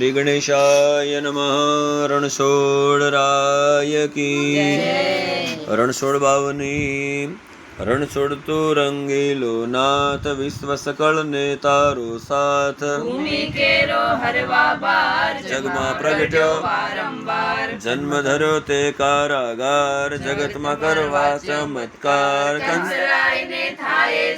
શ્રી ગણેશાય નમઃ. રણછોડરાય કી રણછોડ બાવની. રણછોડ તો રંગેલો નાથ વિશ્વ સકળ ને તારો સાથ જગમાં પ્રગટ્યો જન્મ ધરો તે કારાગાર જગતમાં કરવા ચમત્કાર. થાય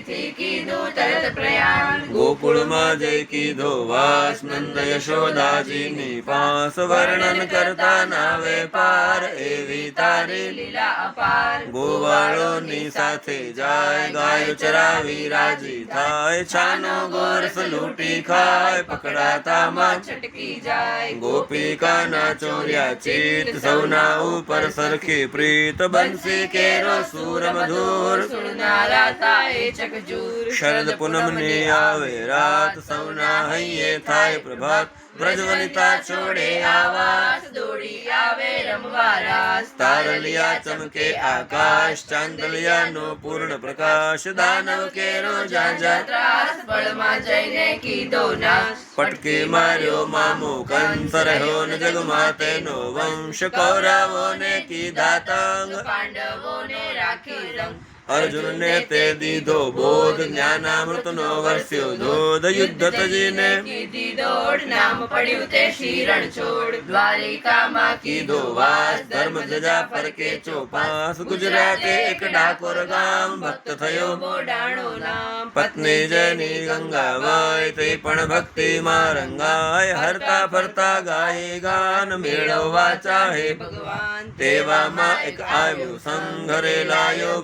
તેથી કીધું તરત પ્રયાણ ગોકુળમાં જય કીધો વાસ નંદ યશોદાજીની પાસ વર્ણન કરતા નાવે પાર એવી તારી લીલા અપાર ગોવાળોની સાથે જાય ગાયો ચરાવી રાજી થાય છાનો ગોરસ લૂંટી ખાય પકડાતામાં છટકી જાય ગોપિકાના ચોર્યા ચિત સૌના ઉપર સરખી પ્રીત બંસી કેરો સુર મધુર સુણનારા થાય ચકજૂર શરદ પૂનમની આવે રાત સૌના હૈયે થાય પ્રભાત વ્રજવનિતા છોડે આવાસ દોડી આવે રમવા રાસ તારલિયા ચમકે આકાશ ચાંદલિયાનો પૂર્ણ પ્રકાશ દાનવ કેરો જાજા ત્રાસ બળમાં જઈને કીધો નાશ પટકી માર્યો મામો કંસ રહ્યો ન જગમાં તેનો વંશ કૌરવો ને કીધા તંગ પાંડવોને રાખી રંગ અર્જુનને તે દીધો બોધ જ્ઞાનામૃતનો વર્ષ્યો ધોધ યુદ્ધ તજીને કીધી દોડ નામ પડ્યું તે શિરણ છોડ. દ્વારિકામાં કીધો વાસ ધર્મ ધજા ફરકે ચોપાસ ગુજરાતે એક ડાકોર ગામ ભક્ત થયો. મોડાણો નામ પત્ની જેની ગંગાવાય તે પણ ભક્તિમાં રંગાય. હરતા ફરતા ગાય ગાન મેળવવા ચાહે. ભગવાન તેવામાં એક આવ્યો સંઘરે લાયો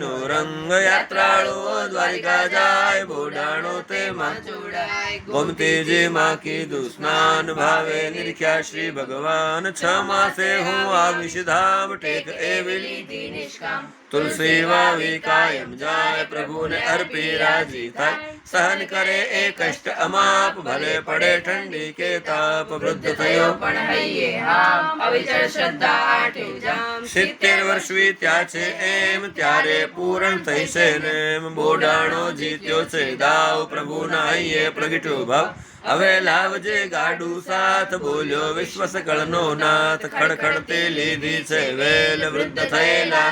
ભક્તિનો રંગ યાત્રાળુઓ દ્વારિકા જાય, બોડાણો તેમાં જોડાય. ગોમતીજીમાં કીધું સ્નાન ભાવે નિરખ્યા શ્રી ભગવાન, છ માસે હું આવીશ ધામ, ટેક એવી લીધી નિષ્કામ. તુલસી વાવી કાયમ જાય, પ્રભુને અર્પી રાજી થાય. સહન કરે એ કષ્ટ અમાપ ભલે પડે ઠંડી કે તાપ વૃદ્ધ થયો. પણ હૈયે હામ અવિચળ શ્રદ્ધા આઠે જામ. સિત્તેર વર્ષ વીત્યા છે એમ ત્યારે પૂરણ થઈ છે નેમ બોડાણો જીત્યો છે. દાવ પ્રભુના અહીંયા પ્રગટ્યો ભાવ. હવે લાવજે ગાડું સાથ, બોલ્યો વિશ્વ સકળનો નાથ ખડખડ લીધી છે વેલ, વૃદ્ધ થયેલા.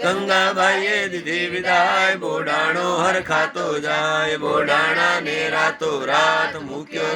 ગંગાભાઈએ દીધી વિદાય, બોડાણો હર ખાતો જાય બોડાણા ને રાતો રાત મૂક્યો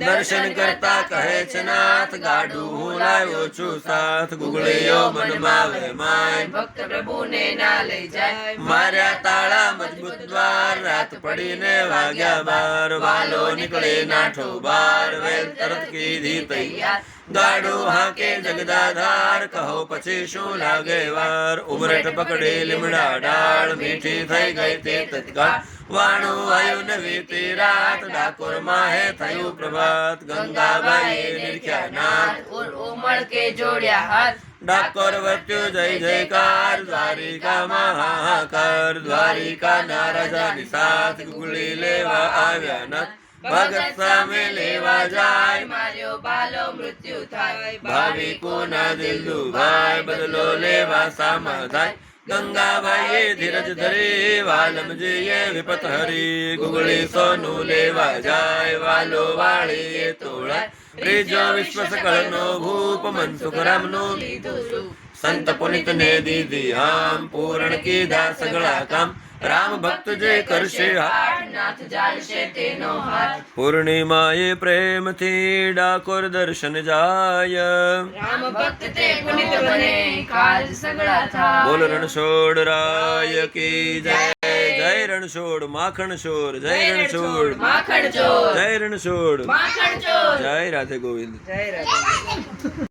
દર્શન કરતા કહે છે નાથ, ગાડું હું લાવ્યો છું સાથ, ગુગળીઓ મનમાં વે માય. ભક્ત પ્રભુને ના લઈ જાય માર્યા તાળા મજબૂત દ્વાર, રાત પડીને વાગ્યા બાર વાલો નીકળે નાઠો બાર. વેલ તરત કીધી તૈયાર. ગાડો હાકે જગદાધાર. કહો પછી શું લાગે વાર? ઉમરટ પકડી લીમડા ડાળ. મીઠી થઈ ગઈ તે તત્કાળ. વાણું આવ્યું નવી તે રાત. ડાકોર માહે થયું પ્રભાત. ગંગાબાઈ નિર્ખ્યા નાથ. ઉમળ કે જોડ્યા હાથ. ડાકોર વર્ત્યુ જય જયકાર, દ્વારિકા હાહાકાર દ્વારિકા નારાજાની સાથ ગુગળી લેવા આવ્યા નથ ભગત સામે લેવા જાય, માર્યો બાલો મૃત્યુ થાય. ભાવિકોના દિલ દુભાય બદલો લેવા સામા થાય. ગંગાબાઈએ ધીરજ ધરી વાલમજીએ વિપત હરી. ગુગળી સોનું લેવા જાય, વાલો વાળીએ તોળાય. ત્રીજો વિશ્વ સકળનો ભૂપ મનસુખ રામ નો સંત પુનિત ને દીધી આમ, પૂરણ કીધા સગળા કામ રામ ભક્ત જે કરશે નાથ જાળશે તેનો હાથ. પૂર્ણિમાએ પ્રેમથી ડાકોર દર્શન જાય. રામ ભક્ત તે પુનિત બને કાજ સગળા થાય. બોલ રણછોડ રાય કી જય. જય રણછોડ માખણ છોડ જય રણછોડ માખણ ચોર જય રણછોડ. માખણ ચોર જય રાધે ગોવિંદ. જય રાધે.